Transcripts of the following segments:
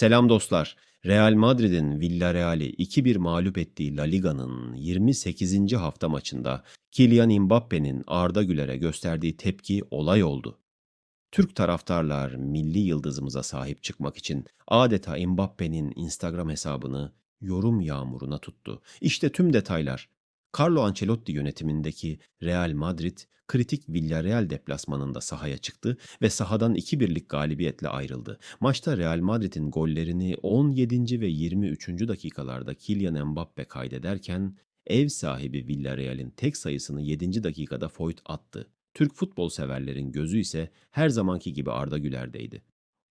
Selam dostlar. Real Madrid'in Villarreal'i 2-1 mağlup ettiği La Liga'nın 28. hafta maçında Kylian Mbappe'nin Arda Güler'e gösterdiği tepki olay oldu. Türk taraftarlar milli yıldızımıza sahip çıkmak için adeta Mbappe'nin Instagram hesabını yorum yağmuruna tuttu. İşte tüm detaylar. Carlo Ancelotti yönetimindeki Real Madrid kritik Villarreal deplasmanında sahaya çıktı ve sahadan 2-1'lik galibiyetle ayrıldı. Maçta Real Madrid'in gollerini 17. ve 23. dakikalarda Kylian Mbappe kaydederken ev sahibi Villarreal'in tek sayısını 7. dakikada Foyt attı. Türk futbol severlerin gözü ise her zamanki gibi Arda Güler'deydi.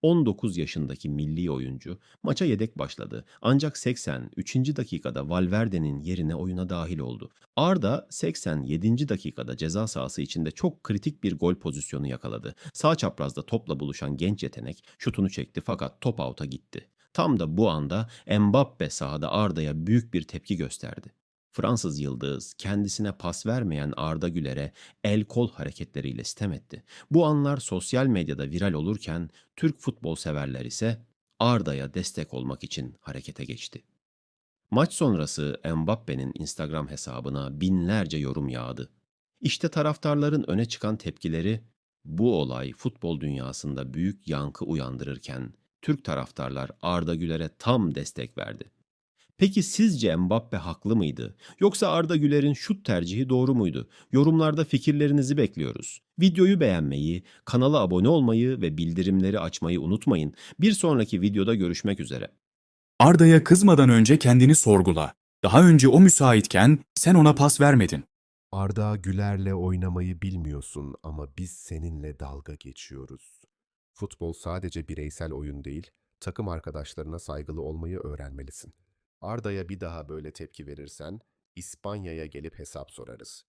19 yaşındaki milli oyuncu maça yedek başladı. Ancak 83. dakikada Valverde'nin yerine oyuna dahil oldu. Arda 87. dakikada ceza sahası içinde çok kritik bir gol pozisyonu yakaladı. Sağ çaprazda topla buluşan genç yetenek şutunu çekti fakat top out'a gitti. Tam da bu anda Mbappe sahada Arda'ya büyük bir tepki gösterdi. Fransız yıldız kendisine pas vermeyen Arda Güler'e el kol hareketleriyle sitem etti. Bu anlar sosyal medyada viral olurken Türk futbol severler ise Arda'ya destek olmak için harekete geçti. Maç sonrası Mbappe'nin Instagram hesabına binlerce yorum yağdı. İşte taraftarların öne çıkan tepkileri bu olay futbol dünyasında büyük yankı uyandırırken Türk taraftarlar Arda Güler'e tam destek verdi. Peki sizce Mbappe haklı mıydı? Yoksa Arda Güler'in şut tercihi doğru muydu? Yorumlarda fikirlerinizi bekliyoruz. Videoyu beğenmeyi, kanala abone olmayı ve bildirimleri açmayı unutmayın. Bir sonraki videoda görüşmek üzere. Arda'ya kızmadan önce kendini sorgula. Daha önce o müsaitken sen ona pas vermedin. Arda Güler'le oynamayı bilmiyorsun ama biz seninle dalga geçiyoruz. Futbol sadece bireysel oyun değil, takım arkadaşlarına saygılı olmayı öğrenmelisin. Arda'ya bir daha böyle tepki verirsen İspanya'ya gelip hesap sorarız.